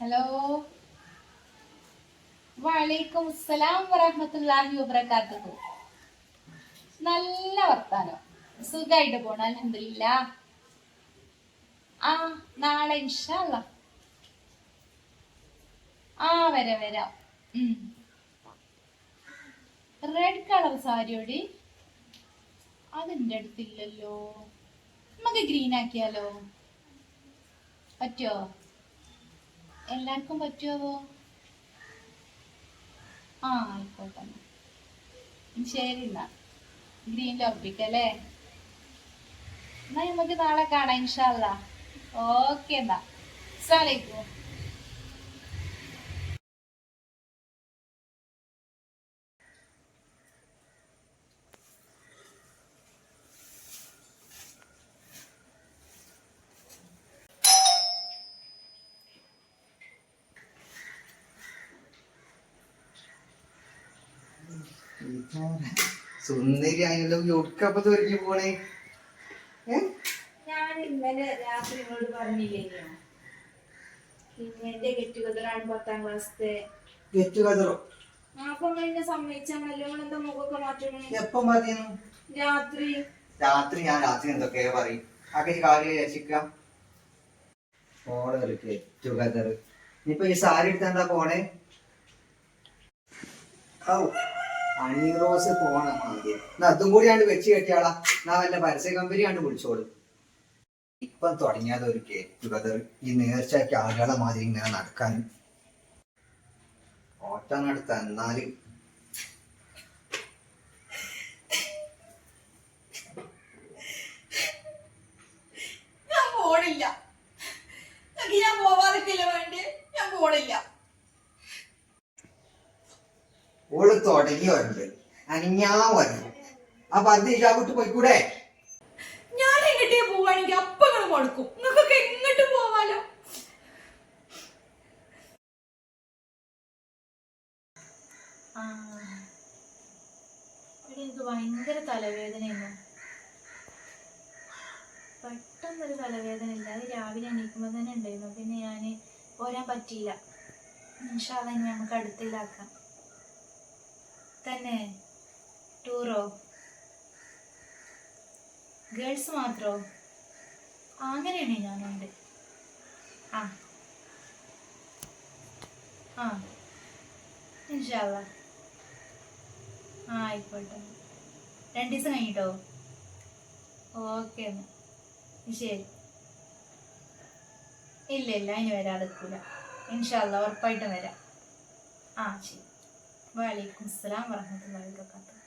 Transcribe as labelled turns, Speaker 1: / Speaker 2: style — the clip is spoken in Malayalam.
Speaker 1: ഹലോ വലൈക്കും അസ്സലാം വറഹമത്തല്ലാഹി വബറകാതുഹു നല്ല വർത്താനം. സുഖമായിട്ട് പോണ അലഹമില്ല ആ നാളെ ഇൻഷല്ല ആ വരാം വരാം. റെഡ് കളർ സാരിയോടി അതിന്റെ അടുത്തില്ലല്ലോ. നമുക്ക് ഗ്രീൻ ആക്കിയാലോ? പറ്റുമോ എല്ലാവർക്കും പറ്റുമോ ആ ആയിക്കോട്ടെ. ശരി എന്നാ ഗ്രീനിൽ ഉറപ്പിക്കല്ലേ എന്നാ നമുക്ക് നാളെ കാണാം ഇൻഷാല്ല ഓക്കെ എന്നാ. അസ്സലാമലൈക്കും
Speaker 2: സുന്ദരി ഒടുക്കപ്പത്ത് ഒരുങ്ങി പോണേ.
Speaker 1: ഞാൻ ഇന്നലെ രാത്രി നിങ്ങളോട് പിന്നെ എന്റെ ഗെറ്റ് പത്താം
Speaker 2: together ഓ?
Speaker 1: അപ്പൊ എന്നെ സമ്മതിച്ചാണല്ലോ? നിങ്ങൾ എന്താ മുഖമൊക്കെ മാറ്റണേ?
Speaker 2: എപ്പം മതിയെന്നു
Speaker 1: രാത്രി.
Speaker 2: രാത്രി ഞാൻ രാത്രി എന്തൊക്കെയാ പറയും? അതൊക്കെ ഈ കാര്യം വിചാരിക്കാം ഗെറ്റ് ടുഗദർ ഇനിയിപ്പൊ ഈ സാരി എടുത്താ പോണേ? ഔ. അണി റോസ് നമ്മൾ ആദ്യം. എന്നാ അതും കൂടി ആണ്ട് വെച്ച് കെട്ടിയാളാ. എന്നാ വല്ല പരസ്യ കമ്പനി ആണ്ട് വിളിച്ചോളൂ. ഇപ്പം തുടങ്ങിയത് ഒരു ഗെറ്റ് ടുഗദർ ഈ നേർച്ചയ്ക്ക് ആളുകളെ മാതിരി ഇങ്ങനെ നടക്കാനും. ഓട്ടം നടത്താൻ എന്നാൽ
Speaker 1: ഞാൻ പോണില്ല എനിക്ക് ഞാൻ പോവാതിരിക്കില്ല വേണ്ടി ഞാൻ പോണില്ല
Speaker 2: ഓൾ തുടങ്ങി വരണ്ട് അനിഞ്ഞാ വരുന്നു അപ്പൊ അത് ഇഷാവിട്ട് പോയിക്കൂടെ?
Speaker 1: ഞാൻ എങ്ങോട്ടേ പോവാണെങ്കിൽ അപ്പൊ നിങ്ങൾ മുടക്കും. നിങ്ങൾക്കൊക്കെ എങ്ങോട്ടും പോവാലോ? എനിക്ക് ഭയങ്കര തലവേദനയാണ് പെട്ടെന്നൊരു തലവേദന ഇല്ല അത് രാവിലെ എണീക്കുമ്പോൾ തന്നെ ഉണ്ടായിരുന്നു. പിന്നെ ഞാൻ പോരാൻ പറ്റിയില്ല. ഇൻഷാല്ല ഇനി നമുക്ക് അടുത്തിലാക്കാം തന്നെ ടൂറോ? ഗേൾസ് മാത്രോ? അങ്ങനെയാണ് ഞാനുണ്ട് ആ. ആ. ഇൻഷാല്ല ആ ആയിക്കോട്ടെ. രണ്ട് ദിവസം കഴിഞ്ഞിട്ടോ? ഓക്കെ ശരി. ഇല്ല ഇല്ല അതിന് വരാതെ ഇൻഷാല്ല ഉറപ്പായിട്ടും വരാം. ആ ശരി. വലൈക്കും അസ്സലാം വറഹമത്തുള്ളാഹി വബറകാതുഹു